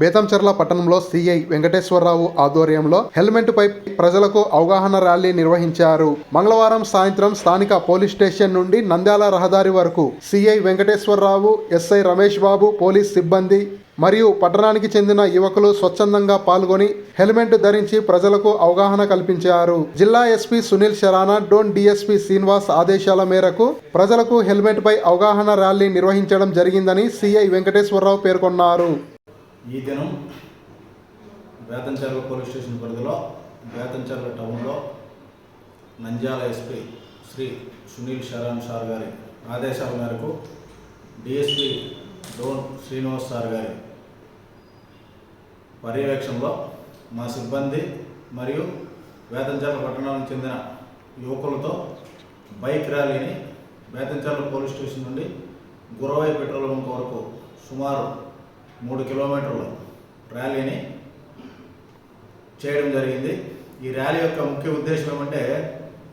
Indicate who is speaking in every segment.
Speaker 1: బేతంచెర్ల పట్టణంలో సిఐ వెంకటేశ్వరరావు ఆధ్వర్యంలో హెల్మెట్ పై ప్రజలకు అవగాహన ర్యాలీ నిర్వహించారు. మంగళవారం సాయంత్రం స్థానిక పోలీస్ స్టేషన్ నుండి నంద్యాల రహదారి వరకు CI Venkateswararao SI Ramesh Babu police సిబ్బంది మరియు పట్టణానికి చెందిన యువకులు స్వచ్ఛందంగా పాల్గొని హెల్మెట్ ధరించి ప్రజలకు అవగాహన కల్పించారు. జిల్లా ఎస్పీ సునీల్ శరానా డోన్ డిఎస్పీ శ్రీనివాస్ ఆదేశాల మేరకు ప్రజలకు హెల్మెట్ పై అవగాహన ర్యాలీ నిర్వహించడం జరిగిందని సిఐ వెంకటేశ్వరరావు పేర్కొన్నారు.
Speaker 2: ఈ దినం బేతంచెర్ల పోలీస్ స్టేషన్ పరిధిలో బేతంచెర్ల టౌన్లో నంద్యాల ఎస్పీ శ్రీ సునీల్ శరణ్ సార్ గారి ఆదేశాల మేరకు డిఎస్పీ డోన్ శ్రీనివాస్ సార్ గారి పర్యవేక్షణలో మా సిబ్బంది మరియు బేతంచెర్ల పట్టణానికి చెందిన యువకులతో బైక్ ర్యాలీని బేతంచెర్ల పోలీస్ స్టేషన్ నుండి గురవై పెట్రోల్ బంక్ వరకు సుమారు మూడు కిలోమీటర్ల ర్యాలీని చేయడం జరిగింది. ఈ ర్యాలీ యొక్క ముఖ్య ఉద్దేశం ఏమంటే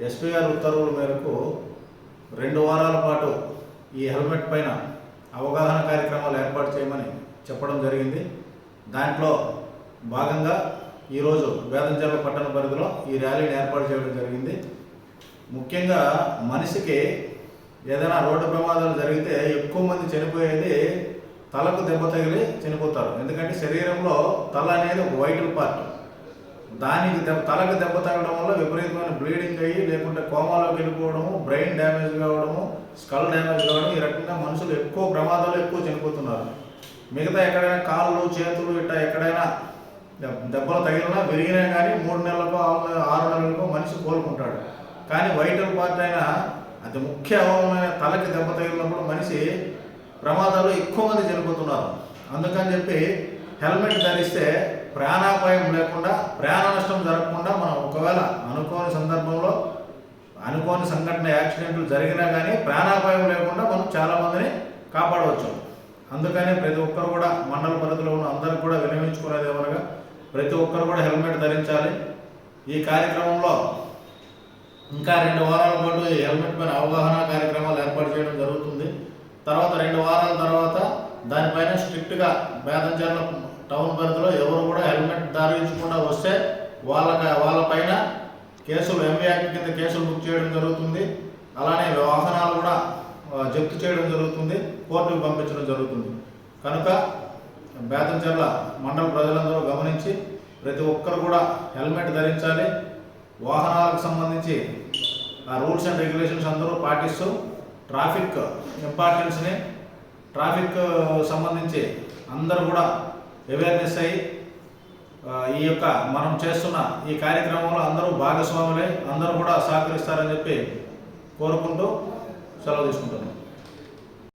Speaker 2: ఎస్పీఆర్ ఉత్తర్వుల మేరకు రెండు వారాల పాటు ఈ హెల్మెట్ పైన అవగాహన కార్యక్రమాలు ఏర్పాటు చేయమని చెప్పడం జరిగింది. దాంట్లో భాగంగా ఈరోజు వేదంచెర్ల పట్టణ పరిధిలో ఈ ర్యాలీని ఏర్పాటు చేయడం జరిగింది. ముఖ్యంగా మనిషికి ఏదైనా రోడ్డు ప్రమాదాలు జరిగితే ఎక్కువ మంది చనిపోయేది తలకు దెబ్బ తగిలి చనిపోతారు. ఎందుకంటే శరీరంలో తల అనేది ఒక వైటల్ పార్ట్. దానికి దెబ్బ తలకు దెబ్బ తగలడం వల్ల విపరీతమైన బ్లీడింగ్ అయ్యి లేకుంటే కోమాలోకి వెళ్ళిపోవడము బ్రెయిన్ డ్యామేజ్ కావడము స్కల్ డ్యామేజ్ కావడం ఈ రకంగా మనుషులు ఎక్కువ ప్రమాదాలు ఎక్కువ చనిపోతున్నారు. మిగతా ఎక్కడైనా కాళ్ళు చేతులు ఇట్లా ఎక్కడైనా దెబ్బలు తగిలినా విరిగినా కానీ మూడు నెలలకు ఆరు ఆరు నెలలకు మనిషి కోలుకుంటాడు. కానీ వైటల్ పార్ట్ అయినా అది ముఖ్య అవమైన తలకి దెబ్బ తగిలినప్పుడు మనిషి ప్రమాదాలు ఎక్కువ మంది చనిపోతున్నారు. అందుకని చెప్పి హెల్మెట్ ధరిస్తే ప్రాణాపాయం లేకుండా ప్రాణ నష్టం జరగకుండా మనం ఒకవేళ అనుకోని సందర్భంలో అనుకోని సంఘటన యాక్సిడెంట్లు జరిగినా కానీ ప్రాణాపాయం లేకుండా మనం చాలామందిని కాపాడవచ్చు. అందుకని ప్రతి ఒక్కరు కూడా మండల పరిధిలో ఉన్న అందరూ కూడా వినియోగించుకునేది ఏమనగా ప్రతి ఒక్కరు కూడా హెల్మెట్ ధరించాలి. ఈ కార్యక్రమంలో ఇంకా రెండు వారాల పాటు ఈ హెల్మెట్ పైన అవగాహన కార్యక్రమాలు ఏర్పాటు చేయడం జరుగుతుంది తర్వాత రెండు వారాల తర్వాత దానిపైన స్ట్రిక్ట్గా బేదంచెర్ల టౌన్ పరిధిలో ఎవరు కూడా హెల్మెట్ ధరించకుండా వస్తే వాళ్ళకి వాళ్ళపైన కేసులు ఎంవీ యాక్ట్ కింద కేసులు బుక్ చేయడం జరుగుతుంది. అలానే వాహనాలు కూడా జప్తు చేయడం జరుగుతుంది. కోర్టుకు పంపించడం జరుగుతుంది. కనుక బేతంచెర్ల మండల ప్రజలందరూ గమనించి ప్రతి ఒక్కరు కూడా హెల్మెట్ ధరించాలి. వాహనాలకు సంబంధించి ఆ రూల్స్ అండ్ రెగ్యులేషన్స్ అందరూ పాటిస్తూ ట్రాఫిక్ ఇంపార్టెన్స్ని ట్రాఫిక్ సంబంధించి అందరూ కూడా అవేర్నెస్ అయ్యి ఈ యొక్క మనం చేస్తున్న ఈ కార్యక్రమంలో అందరూ భాగస్వాములై అందరూ కూడా సహకరిస్తారని చెప్పి కోరుకుంటూ సెలవు తీసుకుంటున్నాం.